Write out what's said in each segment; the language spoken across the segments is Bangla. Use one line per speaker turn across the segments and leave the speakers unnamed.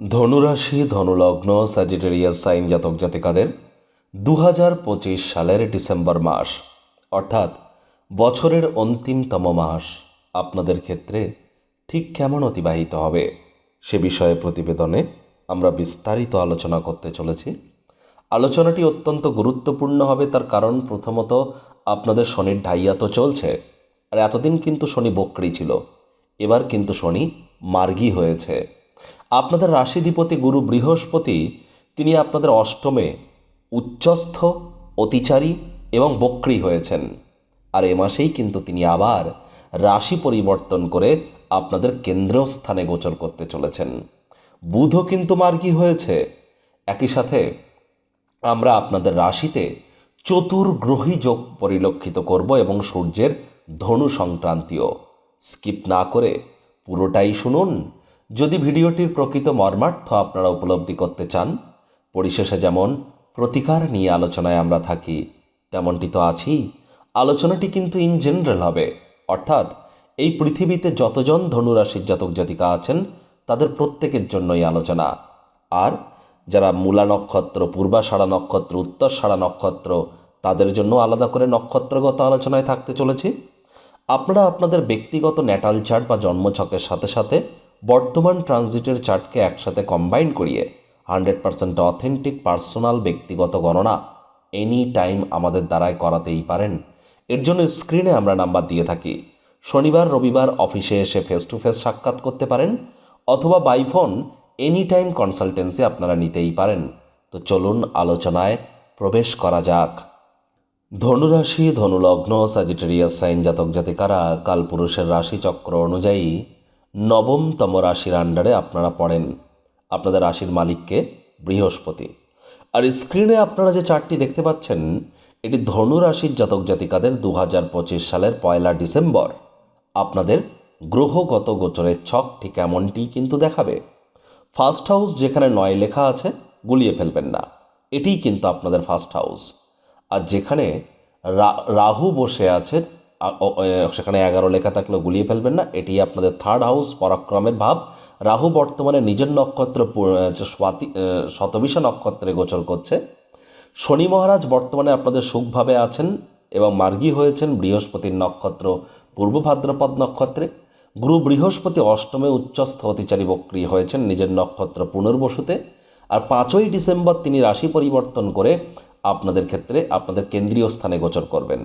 ধনুরাশি, ধনুলগ্ন স্যাজিটেরিয়াস সাইন জাতক জাতিকাদের দু হাজার পঁচিশ সালের ডিসেম্বর মাস, অর্থাৎ বছরের অন্তিমতম মাস। আপনাদের ক্ষেত্রে ঠিক কেমন অতিবাহিত হবে সে বিষয়ে প্রতিবেদনে আমরা বিস্তারিত আলোচনা করতে চলেছি। আলোচনাটি অত্যন্ত গুরুত্বপূর্ণ হবে, তার কারণ প্রথমত আপনাদের শনির ঢাইয়া তো চলছে, আর এতদিন কিন্তু শনি বক্রি ছিল। এবার কিন্তু শনি মার্গী হয়েছে। আপনাদের রাশিধিপতি গুরু বৃহস্পতি, তিনি আপনাদের অষ্টমে উচ্চস্থ, অতিচারী এবং বক্রি হয়েছেন। আর এ মাসেই কিন্তু তিনি আবার রাশি পরিবর্তন করে আপনাদের কেন্দ্রীয় স্থানে গোচর করতে চলেছেন। বুধও কিন্তু মার্গী হয়েছে। একই সাথে আমরা আপনাদের রাশিতে চতুর্গ্রহী যোগ পরিলক্ষিত করব এবং সূর্যের ধনু সংক্রান্তীয় স্কিপ না করে পুরোটাই শুনুন। যদি ভিডিওটির প্রকৃত মর্মার্থ আপনারা উপলব্ধি করতে চান, পরিশেষে যেমন প্রতিকার নিয়ে আলোচনায় আমরা থাকি, তেমনটি তো আছি আলোচনাটি কিন্তু ইন জেনারেল হবে। অর্থাৎ এই পৃথিবীতে যতজন ধনুরাশির জাতক জাতিকা আছেন, তাদের প্রত্যেকের জন্যই আলোচনা। আর যারা মূলা নক্ষত্র, পূর্বাষাঢ়া নক্ষত্র, উত্তরষাঢ়া নক্ষত্র, তাদের জন্য আলাদা করে নক্ষত্রগত আলোচনায় থাকতে চলেছি। আপনারা আপনাদের ব্যক্তিগত ন্যাটাল চার্ট বা জন্মছকের সাথে সাথে বর্তমান ট্রানজিটের চার্টকে একসাথে কম্বাইন করিয়ে হান্ড্রেড পার্সেন্ট অথেন্টিক পার্সোনাল ব্যক্তিগত গণনা এনি টাইম আমাদের দ্বারাই করাতেই পারেন। এর জন্য স্ক্রিনে আমরা নাম্বার দিয়ে থাকি। শনিবার, রবিবার অফিসে এসে ফেস টু ফেস সাক্ষাৎ করতে পারেন অথবা by phone any time consultancy আপনারা নিতেই পারেন। তো চলুন আলোচনায় প্রবেশ করা যাক। ধনুরাশি, ধনুলগ্ন স্যাজিটেরিয়াস সাইন জাতক জাতিকারা, কালপুরুষের রাশিচক্র অনুযায়ী নবমতম রাশির আন্ডারে আপনারা পড়েন। আপনাদের রাশির মালিককে বৃহস্পতি। আর স্ক্রিনে আপনারা যে চার্টটি দেখতে পাচ্ছেন, এটি ধনু রাশির জাতক জাতিকাদের দু হাজার পঁচিশ সালের পয়লা ডিসেম্বর। আপনাদের গ্রহগত গোচরের ছক ঠিক এমনটি কিন্তু দেখাবে। ফার্স্ট হাউস যেখানে নয় লেখা আছে, গুলিয়ে ফেলবেন না। এটিই কিন্তু আপনাদের ফার্স্ট হাউস আর যেখানে রাহু বসে আছে সেখানে এগারো লেখা থাকলেও গুলিয়ে ফেলবেন না। এটি আপনাদের থার্ড হাউস পরাক্রমের ভাব। রাহু বর্তমানে নিজের নক্ষত্র স্বাতি শতবিশা নক্ষত্রে গোচর করছে। শনি মহারাজ বর্তমানে আপনাদের সুখভাবে আছেন এবং মার্গী হয়েছেন বৃহস্পতির নক্ষত্র, পূর্ব ভাদ্রপদ নক্ষত্রে। গুরু বৃহস্পতি অষ্টমে উচ্চস্থ অতিচারী বক্রী হয়েছেন নিজের নক্ষত্র পুনর্বসুতে। আর পাঁচই ডিসেম্বর তিনি রাশি পরিবর্তন করে আপনাদের ক্ষেত্রে, আপনাদের কেন্দ্রীয় স্থানে গোচর করবেন।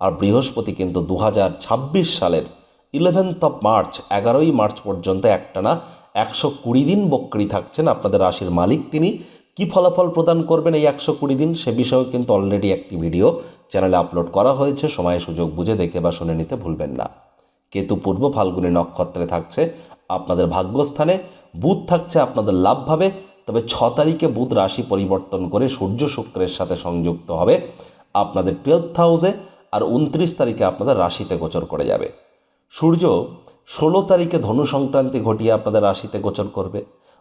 আর বৃহস্পতি কিন্তু দু হাজার ছাব্বিশ সালের ইলেভেন্থ অফ মার্চ এগারোই মার্চ পর্যন্ত একটানা একশো কুড়ি দিন বক্রি থাকছেন আপনাদের রাশির মালিক। তিনি কি ফলাফল প্রদান করবেন এই একশো কুড়ি দিন সে বিষয়েও কিন্তু অলরেডি একটি ভিডিও চ্যানেলে আপলোড করা হয়েছে। সময়, সুযোগ বুঝে দেখে বা শুনে নিতে ভুলবেন না। কেতু পূর্ব ফাল্গুনী নক্ষত্রে থাকছে আপনাদের ভাগ্যস্থানে। বুধ থাকছে আপনাদের লাভভাবে। তবে ছ তারিখে বুধ রাশি পরিবর্তন করে সূর্য শুক্রের সাথে সংযুক্ত হবে। আপনাদের টুয়েলভ হাউসে আর উনত্রিশ তারিখে আপনাদের রাশিতে গোচর করে যাবে। সূর্য ষোলো তারিখে ধনু সংক্রান্তি ঘটিয়ে আপনাদের রাশিতে গোচর করবে।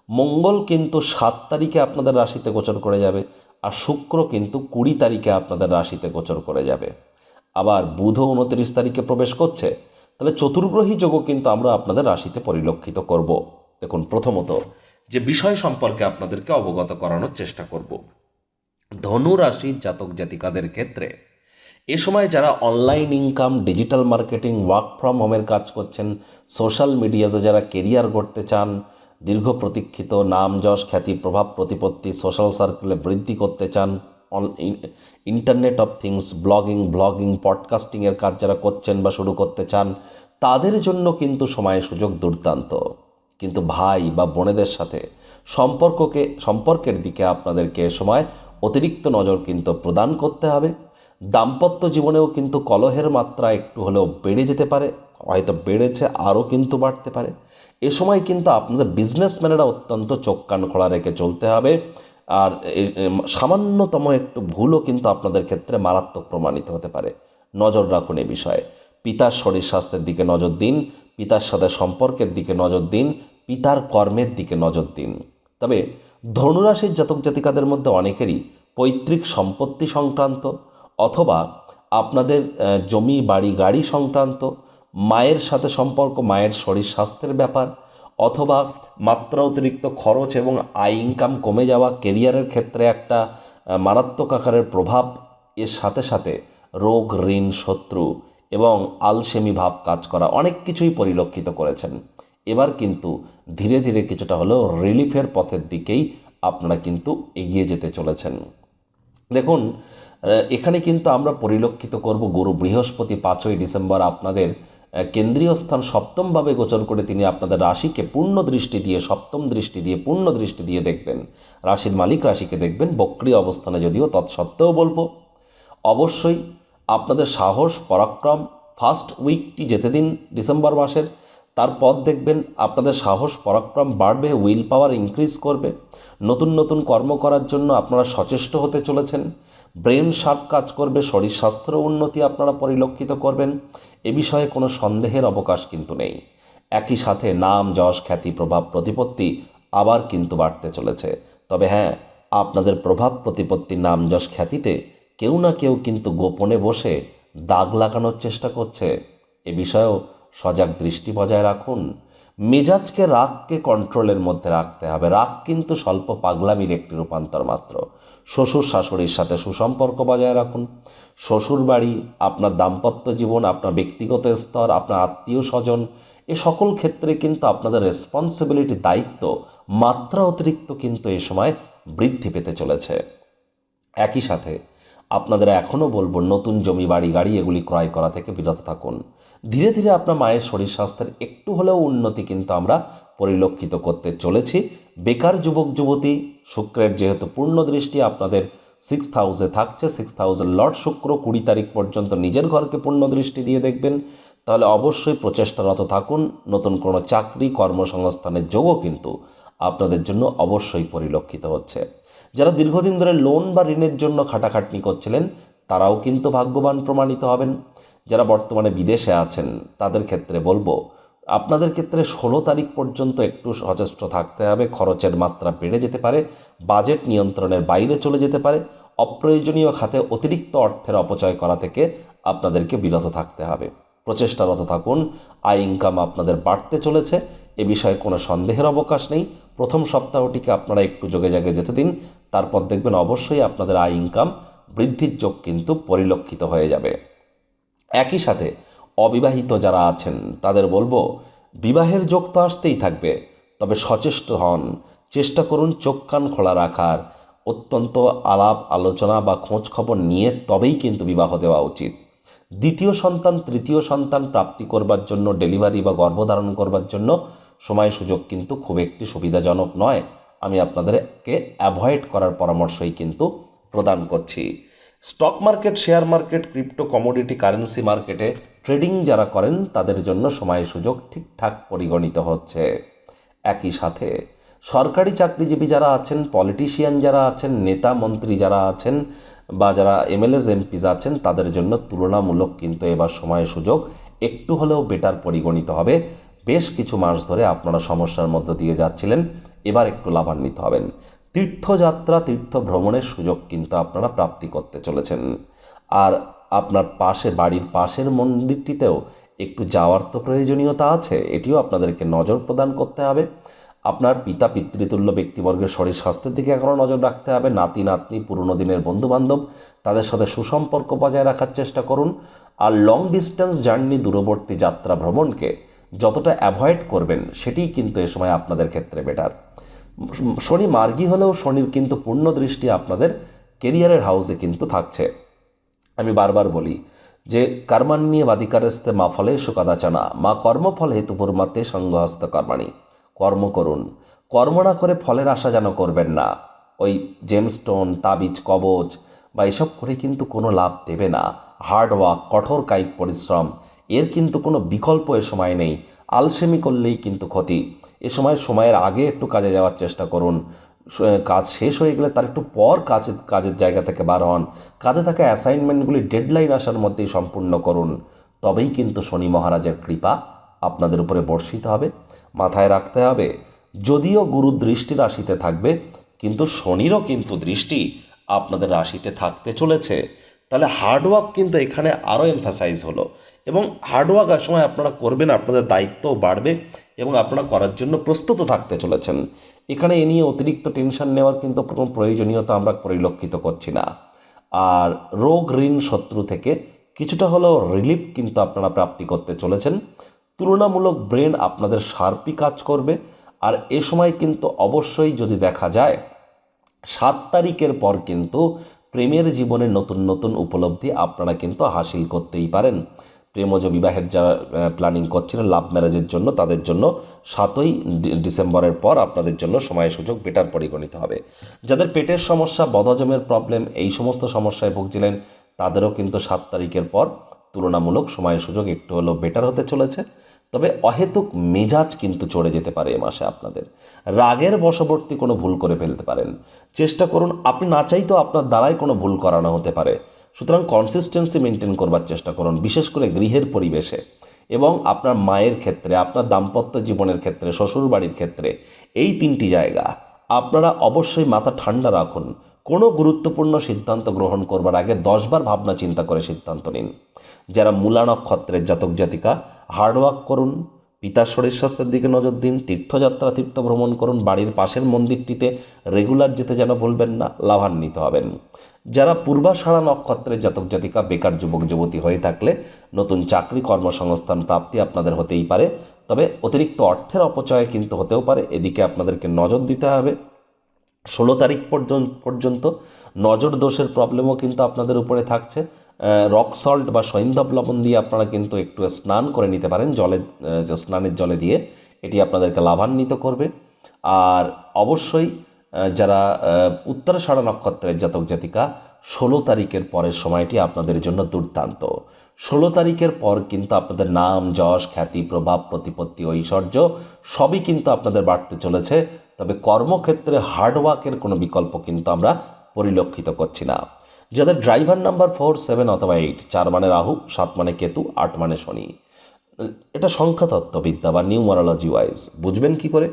মঙ্গল কিন্তু সাত তারিখে আপনাদের রাশিতে গোচর করে যাবে আর শুক্র কিন্তু কুড়ি তারিখে আপনাদের রাশিতে গোচর করে যাবে। আবার বুধও উনত্রিশ তারিখে প্রবেশ করছে, তাহলে চতুর্গ্রহী যোগও কিন্তু আমরা আপনাদের রাশিতে পরিলক্ষিত করব। দেখুন, প্রথমত যে বিষয় সম্পর্কে আপনাদেরকে অবগত করানোর চেষ্টা করব। ধনু রাশির জাতক জাতিকাদের ক্ষেত্রে এ সময় যারা online income digital marketing work from হোমের কাজ করছেন সোশ্যাল মিডিয়াতে যারা কেরিয়ার গড়তে চান, দীর্ঘ প্রতীক্ষিত নাম যশ, খ্যাতি, প্রভাব, প্রতিপত্তি সোশ্যাল সার্কেলে বৃদ্ধি করতে চান internet of things blogging blogging পডকাস্টিংয়ের কাজ যারা করছেন বা শুরু করতে চান, তাদের জন্য কিন্তু সময় সুযোগ দুর্দান্ত। কিন্তু ভাই বা বোনেদের সাথে সম্পর্ককে, সম্পর্কের দিকে আপনাদেরকে সময় অতিরিক্ত নজর কিন্তু প্রদান করতে হবে। দাম্পত্য জীবনেও কিন্তু কলহের মাত্রা একটু হলেও বেড়ে যেতে পারে, হয়তো বেড়েছে আরও কিন্তু বাড়তে পারে। এ সময় কিন্তু আপনাদের বিজনেসম্যানেরা অত্যন্ত চোখ কান খোলা রেখে চলতে হবে। আর সামান্যতম একটু ভুলও কিন্তু আপনাদের ক্ষেত্রে মারাত্মক প্রমাণিত হতে পারে। নজর রাখুন এ বিষয়ে। পিতার শরীর স্বাস্থ্যের দিকে নজর দিন, পিতার সাথে সম্পর্কের দিকে নজর দিন, পিতার কর্মের দিকে নজর দিন। তবে ধনুরাশির জাতক জাতিকাদের মধ্যে অনেকেরই পৈতৃক সম্পত্তি সংক্রান্ত অথবা আপনাদের জমি, বাড়ি, গাড়ি সংক্রান্ত, মায়ের সাথে সম্পর্ক, মায়ের শরীর স্বাস্থ্যের ব্যাপার, অথবা মাত্রা অতিরিক্ত খরচ এবং আয় ইনকাম কমে যাওয়া কেরিয়ারের ক্ষেত্রে একটা মারাত্মক আকারের প্রভাব, এর সাথে সাথে রোগ, ঋণ, শত্রু এবং আলসেমি ভাব কাজ করা অনেক কিছুই পরিলক্ষিত করেছেন। এবার কিন্তু ধীরে ধীরে কিছুটা হলেও রিলিফের পথের দিকেই আপনারা কিন্তু এগিয়ে যেতে চলেছেন। দেখুন এখানে কিন্তু আমরা পরিলক্ষিত করব গুরু বৃহস্পতি পাঁচই ডিসেম্বর আপনাদের কেন্দ্রীয় স্থান সপ্তমভাবে গোচর করে তিনি আপনাদের রাশিকে পূর্ণ দৃষ্টি দিয়ে, সপ্তম দৃষ্টি দিয়ে, পূর্ণ দৃষ্টি দিয়ে দেখবেন। রাশির মালিক রাশিকে দেখবেন, বক্রি অবস্থানে যদিও তৎসত্ত্বেও বলব। অবশ্যই আপনাদের সাহস, পরাক্রম, ফার্স্ট উইকটি যেতে দিন ডিসেম্বর মাসের। তারপর দেখবেন আপনাদের সাহস, পরাক্রম বাড়বে, উইল পাওয়ার ইনক্রিজ করবে। নতুন নতুন কর্ম করার জন্য আপনারা সচেষ্ট হতে চলেছেন। ব্রেন শার্প কাজ করবে, শরীর স্বাস্থ্যের উন্নতি আপনারা পরিলক্ষিত করবেন। এ বিষয়ে কোনো সন্দেহের অবকাশ কিন্তু নেই। একই সাথে নাম, যশ, খ্যাতি, প্রভাব, প্রতিপত্তি আবার কিন্তু বাড়তে চলেছে। তবে হ্যাঁ আপনাদের প্রভাব, প্রতিপত্তি, নাম, যশ, খ্যাতিতে কেউ না কেউ কিন্তু গোপনে বসে দাগ লাগানোর চেষ্টা করছে। এ বিষয়েও সজাগ দৃষ্টি বজায় রাখুন। মেজাজকে রাগকে কন্ট্রোলের মধ্যে রাখতে হবে। রাগ কিন্তু স্বল্প পাগলামির একটি রূপান্তর মাত্র। শ্বশুর শাশুড়ির সাথে সুসম্পর্ক বজায় রাখুন। শ্বশুর বাড়ি আপনার দাম্পত্য জীবন, আপনার ব্যক্তিগত স্তর, আপনার আত্মীয় স্বজন এ সকল ক্ষেত্রে কিন্তু আপনাদের রেসপন্সিবিলিটি দায়িত্ব, মাত্রা অতিরিক্ত কিন্তু এ সময় বৃদ্ধি পেতে চলেছে। একই সাথে, আপনাদের এখনও বলব, নতুন জমি, বাড়ি, গাড়ি এগুলি ক্রয় করা থেকে বিরত থাকুন। ধীরে ধীরে আপনার মায়ের শরীর স্বাস্থ্যের একটু হলেও উন্নতি কিন্তু আমরা পরিলক্ষিত করতে চলেছি। বেকার যুবক, যুবতী, শুক্রের যেহেতু পূর্ণ দৃষ্টি আপনাদের সিক্স হাউসে থাকছে সিক্স হাউসের লর্ড শুক্র কুড়ি তারিখ পর্যন্ত নিজের ঘরকে পূর্ণ দৃষ্টি দিয়ে দেখবেন। তাহলে অবশ্যই প্রচেষ্টারত থাকুন, নতুন কোনো চাকরি কর্মসংস্থানের যোগও কিন্তু আপনাদের জন্য অবশ্যই পরিলক্ষিত হচ্ছে। যারা দীর্ঘদিন ধরে লোন বা ঋণের জন্য খাটাখাটনি করছিলেন, তারাও কিন্তু ভাগ্যবান প্রমাণিত হবেন। যারা বর্তমানে বিদেশে আছেন, তাদের ক্ষেত্রে বলব আপনাদের ক্ষেত্রে ষোলো তারিখ পর্যন্ত একটু সচেষ্ট থাকতে হবে, খরচের মাত্রা বেড়ে যেতে পারে, বাজেট নিয়ন্ত্রণের বাইরে চলে যেতে পারে, অপ্রয়োজনীয় খাতে অতিরিক্ত অর্থের অপচয় করা থেকে আপনাদেরকে বিরত থাকতে হবে। প্রচেষ্টারত থাকুন, আয় ইনকাম আপনাদের বাড়তে চলেছে, এ বিষয়ে কোনো সন্দেহের অবকাশ নেই। প্রথম সপ্তাহটিকে আপনারা একটু যোগে জাগে যেতে দিন, তারপর দেখবেন অবশ্যই আপনাদের আয় ইনকাম বৃদ্ধির যোগ কিন্তু পরিলক্ষিত হয়ে যাবে। একই সাথে অবিবাহিত যারা আছেন, তাদের বলব, বিবাহের যোগ তো আসতেই থাকবে, তবে সচেষ্ট হন। চেষ্টা করুন চোখ কান খোলা রাখার। অত্যন্ত আলাপ আলোচনা বা খোঁজ খবর নিয়ে তবেই কিন্তু বিবাহ দেওয়া উচিত। দ্বিতীয় সন্তান, তৃতীয় সন্তান প্রাপ্তি করবার জন্য, ডেলিভারি বা গর্ভধারণ করবার জন্য সময় সুযোগ কিন্তু খুব একটি সুবিধাজনক নয়। আমি আপনাদেরকে অ্যাভয়েড করার পরামর্শই কিন্তু প্রদান করছি। Stock market, share market, crypto commodity, currency মার্কেটে ট্রেডিং যারা করেন, তাদের জন্য সময় সুযোগ ঠিকঠাক পরিগণিত হচ্ছে। একই সাথে, সরকারি চাকরিজীবী যারা আছেন পলিটিশিয়ান যারা আছেন, নেতা মন্ত্রী যারা আছেন, বা যারা এমএলএস এমপিজ আছেন, তাদের জন্য তুলনামূলক কিন্তু এবার সময় সুযোগ একটু হলেও বেটার পরিগণিত হবে। বেশ কিছু মাস ধরে আপনারা সমস্যার মধ্য দিয়ে যাচ্ছিলেন, এবার একটু লাভান্বিত হবেন। তীর্থযাত্রা তীর্থ ভ্রমণের সুযোগ কিন্তু আপনারা প্রাপ্তি করতে চলেছেন। আর আপনার পাশে বাড়ির পাশের মন্দিরটিতেও একটু যাওয়ার তো প্রয়োজনীয়তা আছে, এটিও আপনাদেরকে নজর প্রদান করতে হবে। আপনার পিতা পিতৃতুল্য ব্যক্তিবর্গের শরীর স্বাস্থ্যের দিকে এখনও নজর রাখতে হবে। নাতি, নাতনি, পুরনো দিনের বন্ধুবান্ধব, তাদের সাথে সুসম্পর্ক বজায় রাখার চেষ্টা করুন। আর লং ডিস্টেন্স জার্নি দূরবর্তী যাত্রা ভ্রমণকে যতটা অ্যাভয়েড করবেন, সেটিই কিন্তু এ সময় আপনাদের ক্ষেত্রে বেটার শনি মার্গী হলেও শনির কিন্তু পূর্ণ দৃষ্টি আপনাদের কেরিয়ারের হাউসে কিন্তু থাকছে। আমি বারবার বলি যে কর্মান্যে বাদিকারস্তে মা ফলে সুকাদাচনা মা কর্মফল হেতুপুর্মাতে সঙ্গহস্ত কর্মাণী। কর্ম করুন। কর্ম না করে ফলের আশা যেন করবেন না। ওই জেমস্টোন তাবিজ, কবচ বা এসব করে কিন্তু কোনো লাভ দেবে না। হার্ড ওয়ার্ক কঠোর কায়িক পরিশ্রম, এর কিন্তু কোনো বিকল্প এ সময় নেই। আলসেমি করলেই কিন্তু ক্ষতি। এ সময় সময়ের আগে একটু কাজে যাওয়ার চেষ্টা করুন। কাজ শেষ হয়ে গেলে তার একটু পর কাজ, কাজের জায়গা থেকে বার হন। কাজে থাকা অ্যাসাইনমেন্টগুলি ডেডলাইন আসার মধ্যেই সম্পূর্ণ করুন। তবেই কিন্তু শনি মহারাজের কৃপা আপনাদের উপরে বর্ষিত হবে, মাথায় রাখতে হবে। যদিও গুরু দৃষ্টি রাশিতে থাকবে, কিন্তু শনিরও কিন্তু দৃষ্টি আপনাদের রাশিতে থাকতে চলেছে। তাহলে হার্ডওয়ার্ক কিন্তু এখানে আরও এমফাসাইজ হলো এবং হার্ডওয়ার্ক সময় আপনারা করবেন, আপনাদের দায়িত্বও বাড়বে এবং আপনারা করার জন্য প্রস্তুত থাকতে চলেছেন। এখানে এ নিয়ে অতিরিক্ত টেনশন নেওয়ার কিন্তু কোনো প্রয়োজনীয়তা আমরা পরিলক্ষিত করছি না। আর রোগ ঋণ শত্রু থেকে কিছুটা হলেও রিলিফ কিন্তু আপনারা প্রাপ্তি করতে চলেছেন। তুলনামূলক ব্রেন আপনাদের শার্পই কাজ করবে। আর এ সময় কিন্তু অবশ্যই যদি দেখা যায়, সাত তারিখের পর কিন্তু প্রেমের জীবনে নতুন নতুন উপলব্ধি আপনারা কিন্তু হাসিল করতেই পারেন। প্রেমজ বিবাহের যারা প্ল্যানিং করছিলেন লাভ ম্যারেজের জন্য, তাদের জন্য সাতই ডিসেম্বরের পর আপনাদের জন্য সময় সুযোগ বেটার পরিগণিত হবে। যাদের পেটের সমস্যা, বদহজমের প্রবলেম এই সমস্ত সমস্যায় ভুগছিলেন, তাদেরও কিন্তু সাত তারিখের পর তুলনামূলক সময় সুযোগ একটু হলেও বেটার হতে চলেছে। তবে অহেতুক মেজাজ কিন্তু চড়ে যেতে পারে এ মাসে আপনাদের। রাগের বশবর্তী কোনো ভুল করে ফেলতে পারেন। চেষ্টা করুন, আপনি না চাইতেও আপনার দ্বারাই কোনো ভুল করানো হতে পারে। সুতরাং কনসিস্টেন্সি মেনটেন করবার চেষ্টা করুন, বিশেষ করে গৃহের পরিবেশে। এবং আপনার মায়ের ক্ষেত্রে, আপনার দাম্পত্য জীবনের ক্ষেত্রে শ্বশুর বাড়ির ক্ষেত্রে, এই তিনটি জায়গা আপনারা অবশ্যই মাথা ঠান্ডা রাখুন। কোনো গুরুত্বপূর্ণ সিদ্ধান্ত গ্রহণ করবার আগে দশবার ভাবনা চিন্তা করে সিদ্ধান্ত নিন। যারা মূলা নক্ষত্রের জাতক জাতিকা হার্ডওয়ার্ক করুন পিতার শরীর স্বাস্থ্যের দিকে নজর দিন, তীর্থযাত্রা তীর্থ ভ্রমণ করুন, বাড়ির পাশের মন্দিরটিতে রেগুলার যেতে যেন বলবেন না, লাভান্বিত হবেন। যারা পূর্বাষাঢ়া নক্ষত্রের জাতক জাতিকা, বেকার যুবক, যুবতী হয়ে থাকলে নতুন চাকরি, কর্মসংস্থান প্রাপ্তি আপনাদের হতেই পারে। তবে অতিরিক্ত অর্থের অপচয় কিন্তু হতেও পারে। এদিকে আপনাদেরকে নজর দিতে হবে। ষোলো তারিখ পর্যন্ত নজর দোষের প্রবলেমও কিন্তু আপনাদের উপরে থাকছে। রক সল্ট বা সৈন্ধব লবণ দিয়ে আপনারা কিন্তু একটু স্নান করে নিতে পারেন জলে স্নানের জলে দিয়ে। এটি আপনাদেরকে লাভান্বিত করবে। আর অবশ্যই যারা উত্তরাষাঢ়া নক্ষত্রের জাতক জাতিকা, ষোলো তারিখের পরের সময়টি আপনাদের জন্য দুর্দান্ত। ষোলো তারিখের পর কিন্তু আপনাদের নাম, যশ, খ্যাতি, প্রভাব, প্রতিপত্তি, ঐশ্বর্য সবই কিন্তু আপনাদের বাড়তে চলেছে। তবে কর্মক্ষেত্রে হার্ডওয়ার্কের কোনো বিকল্প কিন্তু আমরা পরিলক্ষিত করছি না। যাদের ড্রাইভার নাম্বার ফোর সেভেন অথবা এইট চার মানে রাহু, সাত মানে কেতু, আট মানে শনি। এটা সংখ্যাতত্ত্ববিদ্যা বা নিউমারোলজি ওয়াইজ। বুঝবেন কি করে?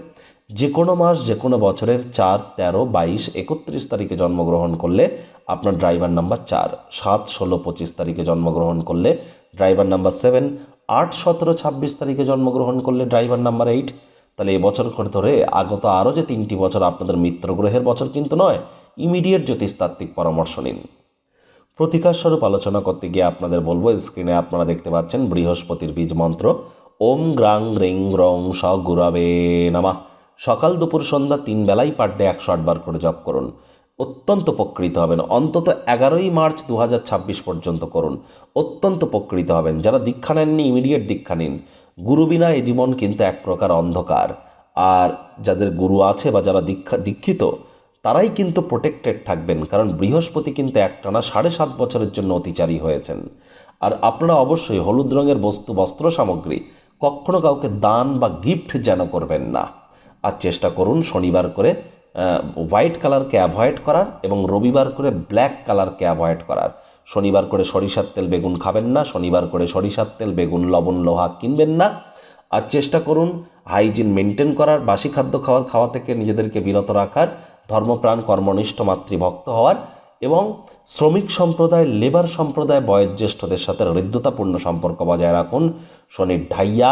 যে কোনো মাস, যে কোনো বছরের চার, তেরো, বাইশ, একত্রিশ তারিখে জন্মগ্রহণ করলে আপনার ড্রাইভার নাম্বার চার, সাত, ষোলো, পঁচিশ তারিখে জন্মগ্রহণ করলে ড্রাইভার নাম্বার সেভেন আট, সতেরো, ছাব্বিশ তারিখে জন্মগ্রহণ করলে ড্রাইভার নাম্বার এইট তাহলে এই বছর করে ধরে আগত আরও যে তিনটি বছর আপনাদের মিত্র গ্রহের বছর কিন্তু নয় ইমিডিয়েট জ্যোতিষতাত্ত্বিক পরামর্শ নিন। প্রতিকার স্বরূপ আলোচনা করতে গিয়ে আপনাদের বলব, স্ক্রিনে আপনারা দেখতে পাচ্ছেন বৃহস্পতির বীজ মন্ত্র। ওম গ্রাং রিং রং স গুরাবে নামা। সকাল দুপুর সন্ধ্যা তিন বেলাই পার ডে একশো আটবার করে জপ করুন। অত্যন্ত উপকৃত হবেন। অন্তত এগারোই মার্চ দু হাজার ছাব্বিশ পর্যন্ত করুন। অত্যন্ত উপকৃত হবেন। যারা দীক্ষা নেননি ইমিডিয়েট দীক্ষা নিন। গুরু বিনা এই জীবন কিন্তু এক প্রকার অন্ধকার। আর যাদের গুরু আছে বা যারা দীক্ষা, দীক্ষিত তারাই কিন্তু প্রোটেক্টেড থাকবেন, কারণ বৃহস্পতি কিন্তু একটানা সাড়ে সাত বছরের জন্য অতিচারী হয়েছেন। আর আপনারা অবশ্যই হলুদ রঙের বস্তু, বস্ত্র সামগ্রী কখনো কাউকে দান বা গিফট যেন করবেন না। আর চেষ্টা করুন শনিবার করে হোয়াইট কালারকে অ্যাভয়েড করার এবং রবিবার করে ব্ল্যাক কালারকে অ্যাভয়েড করার। শনিবার করে সরিষার তেল বেগুন খাবেন না, শনিবার করে সরিষার তেল, বেগুন, লবণ, লোহা কিনবেন না। আর চেষ্টা করুন হাইজিন মেনটেন করার, বাসি খাদ্য খাওয়ার, খাওয়া থেকে নিজেদেরকে বিরত রাখার ধর্মপ্রাণ, কর্মনিষ্ঠ, মাতৃভক্ত হওয়ার এবং শ্রমিক সম্প্রদায়, লেবার সম্প্রদায়, বয়োজ্যেষ্ঠদের সাথে হৃদ্যতাপূর্ণ সম্পর্ক বজায় রাখুন। শনির ঢাইয়া,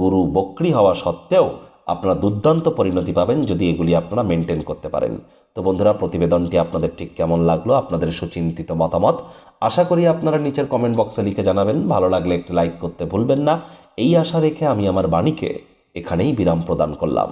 গুরু বক্রি হওয়া সত্ত্বেও আপনারা দুর্দান্ত পরিণতি পাবেন যদি এগুলি আপনারা মেনটেন করতে পারেন। তো বন্ধুরা, প্রতিবেদনটি আপনাদের ঠিক কেমন লাগল, আপনাদের সুচিন্তিত মতামত, আশা করি আপনারা নিচের কমেন্ট বক্সে লিখে জানাবেন। ভালো লাগলে একটি লাইক করতে ভুলবেন না। এই আশা রেখে আমি আমার বাণীকে এখানেই বিরাম প্রদান করলাম।